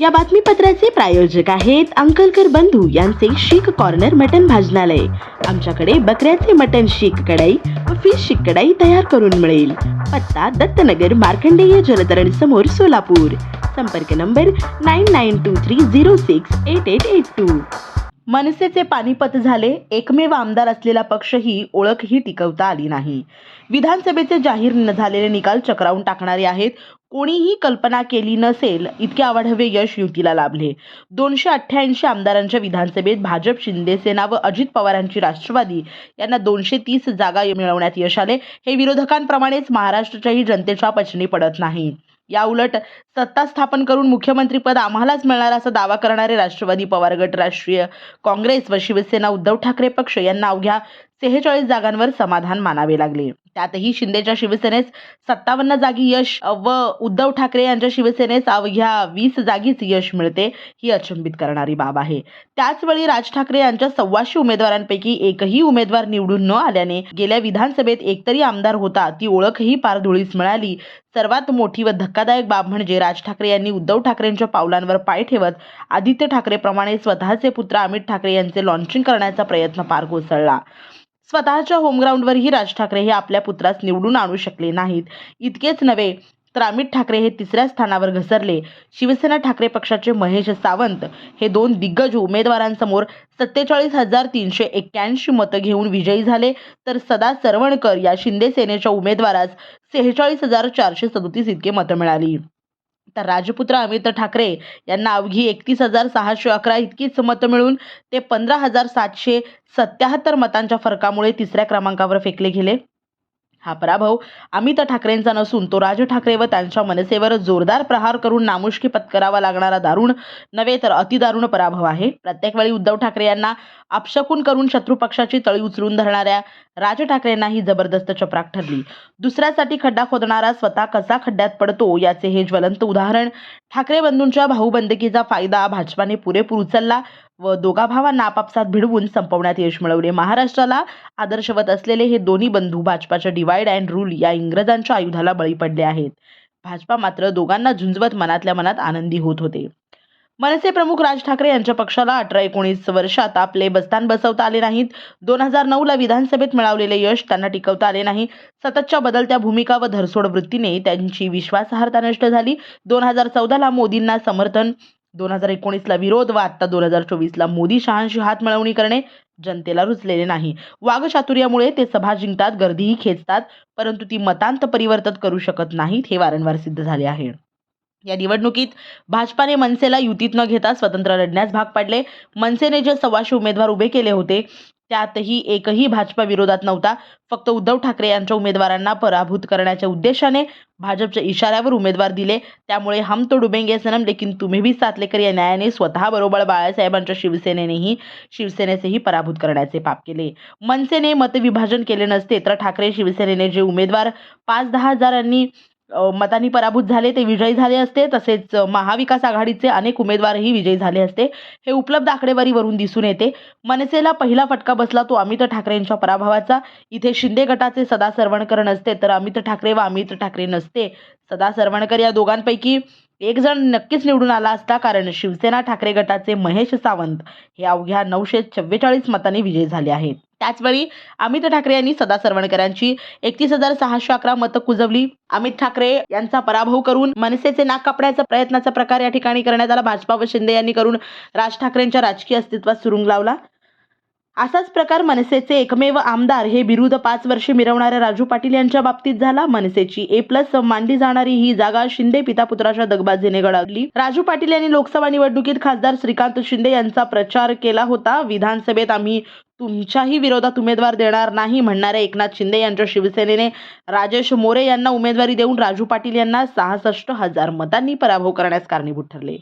या बातमीपत्राचे प्रायोजक आहेत अंकलकर बंधू यांचे शीख कॉर्नर मटन भाजनालय. आमच्याकडे बकऱ्याचे मटन शीख कढाई व फिश शीख कढाई तयार करून मिळेल. पत्ता दत्तनगर मार्कंडेय जलतरण समोर सोलापूर. संपर्क number nine nine two three zero six eight eight eight two मनसेचे पानिपत झाले. एकमेव आमदार असलेला पक्षही ओळखही टिकवता आली नाही. विधानसभेचे जाहीर न झालेले निकाल चक्रावून टाकणारे आहेत. कोणीही कल्पना केली नसेल इतके आवाढव्य यश युतीला लाभले. दोनशे अठ्ठ्याऐंशी आमदारांच्या विधानसभेत भाजप शिंदेसेना व अजित पवारांची राष्ट्रवादी यांना दोनशे तीस जागा मिळवण्यात यश आले. हे विरोधकांप्रमाणेच महाराष्ट्राच्याही जनतेच्या पचनी पडत नाही. या उलट सत्ता स्थापन करून मुख्यमंत्रीपद आम्हालाच मिळणार असा दावा करणारे राष्ट्रवादी पवार गट राष्ट्रीय काँग्रेस व शिवसेना उद्धव ठाकरे पक्ष यांना अवघ्या सेहेचाळीस जागांवर समाधान मानावे लागले. त्यातही शिंदेच्या शिवसेनेस सत्तावन्न जागी यश व उद्धव ठाकरे यांच्या शिवसेनेस अवघ्या वीस जागीच यश मिळते ही अचंबित करणारी बाब आहे. त्याचवेळी राज ठाकरे यांच्या सव्वाशे उमेदवारांपैकी एकही उमेदवार निवडून न आल्याने गेल्या विधानसभेत एकतरी आमदार होता ती ओळखही पारधुळीस मिळाली. सर्वात मोठी व धक्कादायक बाब म्हणजे राज ठाकरे यांनी उद्धव ठाकरेंच्या पावलांवर पाय ठेवत आदित्य ठाकरेप्रमाणे स्वतःचे पुत्र अमित ठाकरे यांचे लॉन्चिंग करण्याचा प्रयत्न पार कोसळला. स्वतःच्या होमग्राऊंडवरही राज ठाकरे हे आपल्या पुत्रास निवडून आणू शकले नाहीत. इतकेच नव्हे तर अमित ठाकरे हे तिसऱ्या स्थानावर घसरले. शिवसेना ठाकरे पक्षाचे महेश सावंत हे दोन दिग्गज उमेदवारांसमोर सत्तेचाळीस हजार तीनशे एक्क्याऐंशी मतं घेऊन विजयी झाले. तर सदा सरवणकर या शिंदे सेनेच्या उमेदवारास सेहेचाळीस हजार चारशे सदोतीस इतके मतं मिळाली. तर राजपुत्र अमित ठाकरे यांना अवघी एकतीस हजार सहाशे अकरा इतकीच मतं मिळून ते पंधरा हजार सातशे सत्याहत्तर मतांच्या फरकामुळे तिसऱ्या क्रमांकावर फेकले गेले. हा पराभव अमित ठाकरेंचा नसून तो राज ठाकरे व त्यांच्या मनसेवर जोरदार प्रहार करून नामुष्की पत्करावा लागणारा दारुण नव्हे तर अतिदारुण पराभव आहे. प्रत्येक वेळी उद्धव ठाकरे यांना अपशकून करून शत्रू पक्षाची तळी उचलून धरणाऱ्या राज ठाकरेंना ही जबरदस्त चपराक ठरली. दुसऱ्यासाठी खड्डा खोदणारा स्वतः कसा खड्ड्यात पडतो याचे हे ज्वलंत उदाहरण ठाकरे बंधूंच्या भाऊबंदकीचा फायदा भाजपाने पुरेपूर उचलला. व दोघा भावांना आपापसात भिडवून संपवण्यात यश मिळवले. महाराष्ट्राला आदर्शवत असलेले हे दोन्ही बंधू भाजपाच्या डिवाइड अँड रूल या इंग्रजांच्या आयुधाला बळी पडले आहेत. भाजपा मात्र दोघांना झुंजवत मनातल्या मनात आनंदी होत होते. मनसे प्रमुख राज ठाकरे यांच्या पक्षाला अठरा एकोणीस वर्षात आपले बस्तान बसवता आले नाहीत. दोन हजार नऊला विधानसभेत मिळवलेले यश त्यांना टिकवता आले नाही. सततच्या बदलत्या भूमिका व धरसोड वृत्तीने त्यांची विश्वासार्हता नष्ट झाली. दोन हजार चौदाला मोदींना समर्थन दोन हजार एकोणीसला विरोध व आत्ता दोन हजार चोवीसला मोदी शहांशी हात मिळवणी करणे जनतेला रुचलेले नाही. वागचातुर्यामुळे ते सभा जिंकतात गर्दीही खेचतात परंतु ती मतांत परिवर्तन करू शकत नाहीत हे वारंवार सिद्ध झाले आहे. या निवडणुकीत भाजपाने मनसेला युतीत न घेता स्वतंत्र लढण्यास भाग पाडले. मनसेने जे सव्वाशे उमेदवार उभे केले होते त्यातही एकही भाजपा विरोधात नव्हता. फक्त उद्धव ठाकरे यांच्या उमेदवारांना पराभूत करण्याच्या उद्देशाने भाजपच्या इशाऱ्यावर उमेदवार दिले. त्यामुळे हम तो डुबेंगे सनम लेकिन तुम्ही भी सातलेकर या न्यायाने स्वतः बरोबर बाळासाहेबांच्या शिवसेनेनेही शिवसेनेचेही पराभूत करण्याचे पाप केले. मनसेने मतविभाजन केले नसते तर ठाकरे शिवसेनेने जे उमेदवार पाच दहा हजारांनी मतांनी पराभूत झाले ते विजयी झाले असते. तसेच महाविकास आघाडीचे अनेक उमेदवारही विजयी झाले असते. हे उपलब्ध आकडेवारीवरून दिसून येते. मनसेला पहिला फटका बसला तो अमित ठाकरेंच्या पराभवाचा. इथे शिंदे गटाचे सदा सरवणकर नसते तर अमित ठाकरे व अमित ठाकरे नसते. सदा सरवणकर या दोघांपैकी एक जण नक्कीच निवडून आला असता कारण शिवसेना ठाकरे गटाचे महेश सावंत हे अवघ्या नऊशे चव्वेचाळीस मतांनी विजयी झाले आहेत. त्याचवेळी अमित ठाकरे यांनी सदा सरवणकरांची एकतीस हजार सहाशे अकरा मतं कुजवली. अमित ठाकरे यांचा पराभव करून मनसेचे नाक कापण्याचा प्रयत्नाचा प्रकार या ठिकाणी करण्यात आला. भाजपा व शिंदे यांनी करून राज ठाकरेंच्या राजकीय अस्तित्वात सुरुंग लावला. असाच प्रकार मनसेचे एकमेव आमदार हे बिरुद पाच वर्षे मिरवणाऱ्या राजू पाटील यांच्या बाबतीत झाला. मनसेची ए प्लस मानली जाणारी ही जागा शिंदे पिता पुत्राच्या दगबाजीने गडावली राजू पाटील यांनी लोकसभा निवडणुकीत खासदार श्रीकांत शिंदे यांचा प्रचार केला होता. विधानसभेत आम्ही तुमच्याही विरोधात उमेदवार देणार नाही म्हणणाऱ्या एकनाथ शिंदे यांच्या शिवसेनेने राजेश मोरे यांना उमेदवारी देऊन राजू पाटील यांना सहासष्ट हजार मतांनी पराभव करण्यास कारणीभूत ठरले.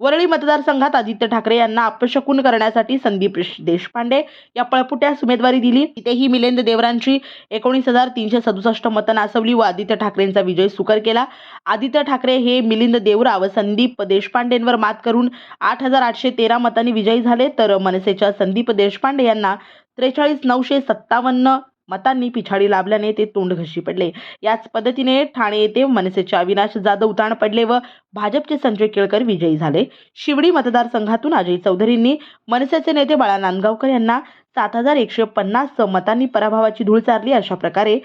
वरळी मतदारसंघात आदित्य ठाकरे यांना अपशकून करण्यासाठी संदीप देशपांडे या पळपुट्यास उमेदवारी दिली. तिथेही मिलिंद देवरांची एकोणीस हजार तीनशे सदुसष्ट मतं नासवली व आदित्य ठाकरेंचा विजय सुकर केला. आदित्य ठाकरे हे मिलिंद देवरा व संदीप देशपांडेंवर मात करून आठ हजार आठशे तेरा मतांनी विजयी झाले. तर मनसेच्या संदीप देशपांडे यांना त्रेचाळीस नऊशे सत्तावन्न मतांनी पिछाडी लाभल्याने ते तोंडघशी पडले. याच पद्धतीने ठाणे येथे मनसेचे अविनाश जाधव उताण पडले व भाजपचे संजय केळकर विजयी झाले. शिवडी मतदारसंघातून अजय चौधरींनी मनसेचे नेते बाळा नांदगावकर यांना सात हजार एकशे पन्नास मतांनी पराभवाची धूळ चारली. अशा प्रकारे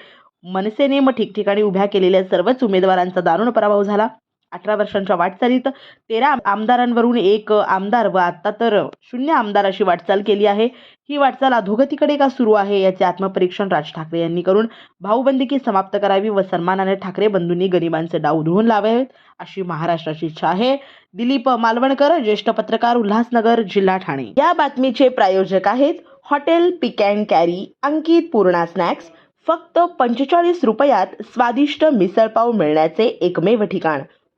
मनसेने मग ठिकठिकाणी उभ्या केलेल्या सर्वच उमेदवारांचा दारुण पराभव झाला. अठरा वर्षांच्या वाटचालीत. तेरा आमदारांवरून एक आमदार व आता तर शून्य आमदार अशी वाटचाल केली आहे. ही वाटचाल अधोगतीकडे का सुरू आहे याचे आत्मपरीक्षण राज ठाकरे यांनी करून भाऊबंदिकी समाप्त करावी व सन्मानाने ठाकरे बंधूंनी गरिबांचे डाव उधळून लावावेत अशी महाराष्ट्राची इच्छा आहे. दिलीप मालवणकर ज्येष्ठ पत्रकार उल्हासनगर जिल्हा ठाणे. या बातमीचे प्रायोजक आहेत hotel pick and carry Ankit Purna snacks. फक्त पंचेचाळीस रुपयात स्वादिष्ट मिसळपाव मिळण्याचे एकमेव ठिकाण.